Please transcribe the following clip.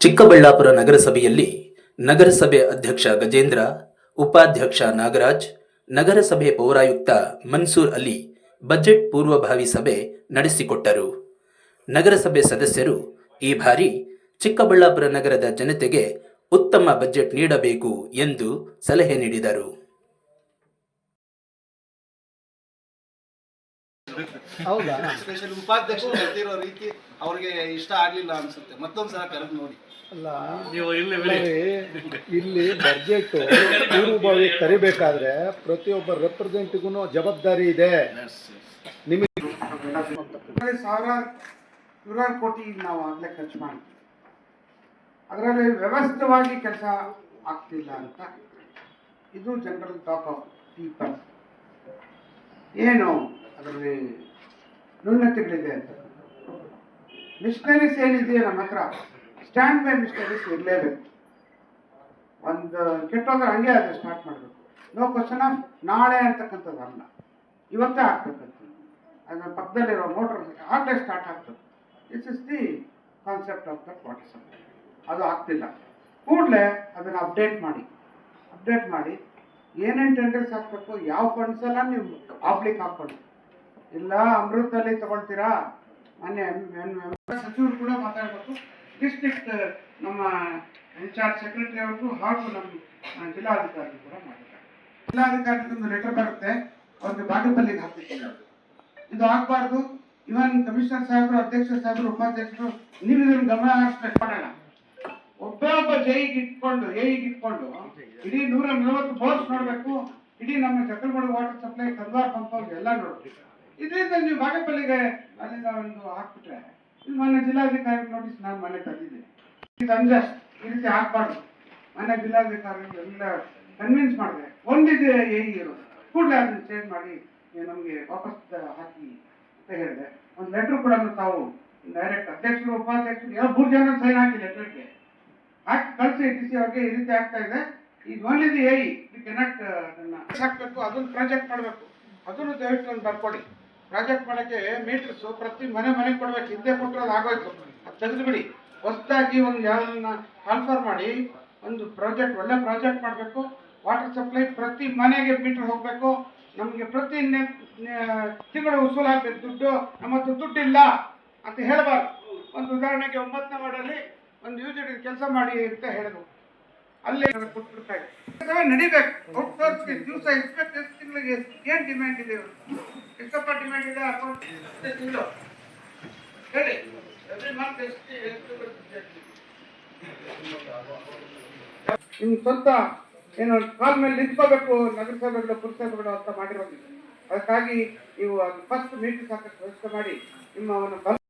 ಚಿಕ್ಕಬಳ್ಳಾಪುರ ನಗರಸಭೆಯಲ್ಲಿ ನಗರಸಭೆ ಅಧ್ಯಕ್ಷ ಗಜೇಂದ್ರ, ಉಪಾಧ್ಯಕ್ಷ ನಾಗರಾಜ್, ನಗರಸಭೆ ಪೌರಾಯುಕ್ತ ಮನ್ಸೂರ್ ಅಲಿ ಬಜೆಟ್ ಪೂರ್ವಭಾವಿ ಸಭೆ ನಡೆಸಿಕೊಟ್ಟರು. ನಗರಸಭೆ ಸದಸ್ಯರು ಈ ಬಾರಿ ಚಿಕ್ಕಬಳ್ಳಾಪುರ ನಗರದ ಜನತೆಗೆ ಉತ್ತಮ ಬಜೆಟ್ ನೀಡಬೇಕು ಎಂದು ಸಲಹೆ ನೀಡಿದರು. ಹೌದಾ? ಸ್ಪೆಷಲ್ ಉಪಾಧ್ಯಕ್ಷರು ಕರೆದಿರೋ ರೀತಿ ಅವ್ರಿಗೆ ಇಷ್ಟ ಆಗ್ಲಿಲ್ಲ ಅನ್ಸುತ್ತೆ. ಮತ್ತೊಂದ್ಸಲ ಕರೆದು ನೋಡಿ. ಅಲ್ಲ ನೀವು ಇಲ್ಲಿ ಬಜೆಟ್ ಪೂರ್ವಭಾವಿ ಕರಿಬೇಕಾದ್ರೆ ಪ್ರತಿಯೊಬ್ಬ ರೆಪ್ರೆಸೆಂಟಿಗೂ ಜವಾಬ್ದಾರಿ ಇದೆ. ನಿಮಗೆ ಸಾವಿರಾರು ನೂರಾರು ಕೋಟಿ ನಾವು ಆಗಲೇ ಖರ್ಚು ಮಾಡ್ತೀವಿ ಅದರಲ್ಲಿ ವ್ಯವಸ್ಥಿತವಾಗಿ ಕೆಲಸ ಆಗ್ತಿಲ್ಲ ಅಂತ. ಇದು ಜನರಲ್ ಟಾಕ್ ಆಫ್ ಪೀಪಲ್ ಏನು ಅದರಲ್ಲಿ ನ್ಯೂನತೆಗಳಿದೆ ಅಂತ. ಮಿಷನರೀಸ್ ಏನಿದೆಯೋ ನಮ್ಮ ಹತ್ರ, ಸ್ಟ್ಯಾಂಡ್ ಬೈ ಮಿಷನರೀಸ್ ಇರಲೇಬೇಕು. ಒಂದು ಕೆಟ್ಟೋದ್ರೆ ಹಂಗೆ ಅದು ಸ್ಟಾರ್ಟ್ ಮಾಡಬೇಕು. ನೋ ಕ್ವಶನ್ ಆಫ್ ನಾಳೆ ಅಂತಕ್ಕಂಥದ್ದು ಅಲ್ಲ. ಇವತ್ತೇ ಆಗ್ತಕ್ಕಂಥದ್ದು ಅದರ ಪಕ್ಕದಲ್ಲಿರೋ ಮೋಟರ್ ಆಗಲೇ ಸ್ಟಾರ್ಟ್ ಆಗ್ತದೆ. This is the concept of that water supply ಅದು ಆಗ್ತಿಲ್ಲ. ಕೂಡಲೇ ಅದನ್ನು ಅಪ್ಡೇಟ್ ಮಾಡಿ. ಅಪ್ಡೇಟ್ ಮಾಡಿ. ಏನೇನು ಟೆಂಡರ್ಸ್ ಹಾಕಬೇಕು, ಯಾವ ಫಂಡ್ಸ್ ಎಲ್ಲ ನೀವು ಆಫ್ಲಿಕ್ ಹಾಕ್ಕೊಂಡು ಇಲ್ಲ, ಅಮೃತದಲ್ಲಿ ತಗೊಳ್ತೀರಾ? ಮೊನ್ನೆ ಸಚಿವರು ಕೂಡ ಮಾತಾಡಬೇಕು. ಡಿಸ್ಟ್ರಿಕ್ಟ್ ನಮ್ಮ ಇನ್ಚಾರ್ಜ್ ಸೆಕ್ರೆಟರಿ ಅವ್ರಿಗೂ ಹಾಗೂ ನಮ್ಮ ಜಿಲ್ಲಾಧಿಕಾರಿಗೂ ಜಿಲ್ಲಾಧಿಕಾರಿ ಕೂಡ ಮಾಡಿದ್ದಾರೆ ಜಿಲ್ಲಾಧಿಕಾರಿ ಒಂದು ಲೆಟರ್ ಬರುತ್ತೆ, ಅವ್ರಿಗೆ ಬಾಗೇಪಲ್ಲಿಗೆ ಹಾಕ್ಲಿಕ್ಕೆ ಇದು ಆಗ್ಬಾರ್ದು. ಇವನ್ ಕಮಿಷನರ್ ಸಾಹೇಬರು, ಅಧ್ಯಕ್ಷ ಸಾಹೇಬರು, ಉಪಾಧ್ಯಕ್ಷರು ನೀವು ಇದನ್ನ ಗಮನ ಹರಿಸ್ಬೇಕು. ಮಾಡೋಣ ಒಬ್ಬೊಬ್ಬ ಜೈಗೆ ಇಟ್ಕೊಂಡು ಏಗೆ ಇಟ್ಕೊಂಡು, ಇಡೀ ನೂರ ನಲವತ್ತು ಬೋರ್ಸ್ ನೋಡ್ಬೇಕು, ಇಡೀ ನಮ್ಮ Chakramadi water supply culvert pump ಎಲ್ಲ ನೋಡ್ಬೇಕು. ಇದರಿಂದ ನೀವು ಬಾಗೇಪಲ್ಲಿಗೆ ಅಲ್ಲಿಂದ ಒಂದು ಹಾಕ್ಬಿಟ್ರೆ, ಇದು ಮೊನ್ನೆ ಜಿಲ್ಲಾಧಿಕಾರಿ ನೋಟಿಸ್ ನಾನು ಮನೆ ತಂದಿದ್ದೀನಿ. ಇದು ಅನ್ಜಸ್ಟ್ ಈ ರೀತಿ ಹಾಕ್ಬಾರ್ದು. ಮನೆ ಜಿಲ್ಲಾಧಿಕಾರಿ ಎಲ್ಲ ಕನ್ವಿನ್ಸ್ ಮಾಡಿದೆ. ಒಂದಿದೆ ಹೇಗೆ ಕೂಡಲೇ ಅದನ್ನ ಚೇಂಜ್ ಮಾಡಿ ನಮಗೆ ವಾಪಸ್ ಹಾಕಿ ಅಂತ ಹೇಳಿದೆ. ಒಂದು ಲೆಟ್ರ್ ಕೂಡ ತಾವು ಡೈರೆಕ್ಟ್ ಅಧ್ಯಕ್ಷರು, ಉಪಾಧ್ಯಕ್ಷರು ಯಾವ ಮೂರು ಜನ ಸೈನ್ ಹಾಕಿ ಲೆಟರ್ಗೆ ಹಾಕಿ ಕಳಿಸಿ, ಡಿ ಸಿ ಅವ್ರಿಗೆ ಈ ರೀತಿ ಆಗ್ತಾ ಇದೆ. ಈಗ ಓನ್ಲಿ ದಿ ಏ ವಿ ಕೆನಾಟ್ ಅದನ್ನ ಹಾಕ್ಬೇಕು ಅದನ್ನ ಪ್ರಾಜೆಕ್ಟ್ ಮಾಡಬೇಕು. ಅದನ್ನು ದಯವಿಟ್ಟು ಒಂದು ಬರ್ಕೊಡಿ. ಪ್ರಾಜೆಕ್ಟ್ ಮಾಡೋಕ್ಕೆ ಮೀಟರ್ಸು ಪ್ರತಿ ಮನೆ ಮನೆಗೆ ಕೊಡ್ಬೇಕು. ಹಿಂದೆ ಕೊಟ್ಟರೆ ಅದು ಆಗೋಯ್ತು. ಅದು ತೆಗೆದುಬಿಡಿ. ಹೊಸದಾಗಿ ಒಂದು ಯಾರನ್ನ ಕಾಲ್ಫರ್ ಮಾಡಿ, ಒಂದು ಪ್ರಾಜೆಕ್ಟ್ ಒಳ್ಳೆ ಪ್ರಾಜೆಕ್ಟ್ ಮಾಡಬೇಕು. ವಾಟರ್ ಸಪ್ಲೈ ಪ್ರತಿ ಮನೆಗೆ ಮೀಟರ್ ಹೋಗಬೇಕು. ನಮಗೆ ಪ್ರತಿ ತಿಂಗಳು ಉಸೂಲಾಗಬೇಕು ದುಡ್ಡು. ನಮ್ಮ ಹತ್ರ ದುಡ್ಡಿಲ್ಲ ಅಂತ ಹೇಳಬಾರ್ದು. ಒಂದು ಉದಾಹರಣೆಗೆ ಒಂಬತ್ತನೇ ವಾರ್ಡಲ್ಲಿ ಒಂದು ಯು ಕೆಲಸ ಮಾಡಿ ಅಂತ ಹೇಳಿದ್ರು. ಅಲ್ಲೇ ಕೊಟ್ಬಿಡ್ತಾ ಇದೆ ನಡಿಬೇಕು. ದಿವಸ ಎಷ್ಟು ಎಷ್ಟು ತಿಂಗಳಿಗೆ ಏನು ಡಿಮ್ಯಾಂಡ್ ಇದೆ? ಎಷ್ಟಪ್ಪ ಡಿಮ್ಯಾಂಡ್ ಇದೆ? ಅಕೌಂಟ್ ತಿಂಗಳು. ಹೇಳಿ. ಎವ್ರಿ ಮಂತ್ ಎಷ್ಟು ಎಷ್ಟು ಬರುತ್ತೆ? ನಿಮ್ ಸ್ವಂತ ಏನು ಕಾಲ್ ಮೇಲೆ ನಿಂತ್ಕೋಬೇಕು, ನಗರಸಭೆಗಳು, ಪುರಸಭೆಗಳು ಅಂತ ಮಾಡಿರೋದಿಲ್ಲ ಅದಕ್ಕಾಗಿ ನೀವು ಫಸ್ಟ್ ಮೀಟಿಂಗ್ ಸಾಕಷ್ಟು ವ್ಯವಸ್ಥೆ ಮಾಡಿ ನಿಮ್ಮ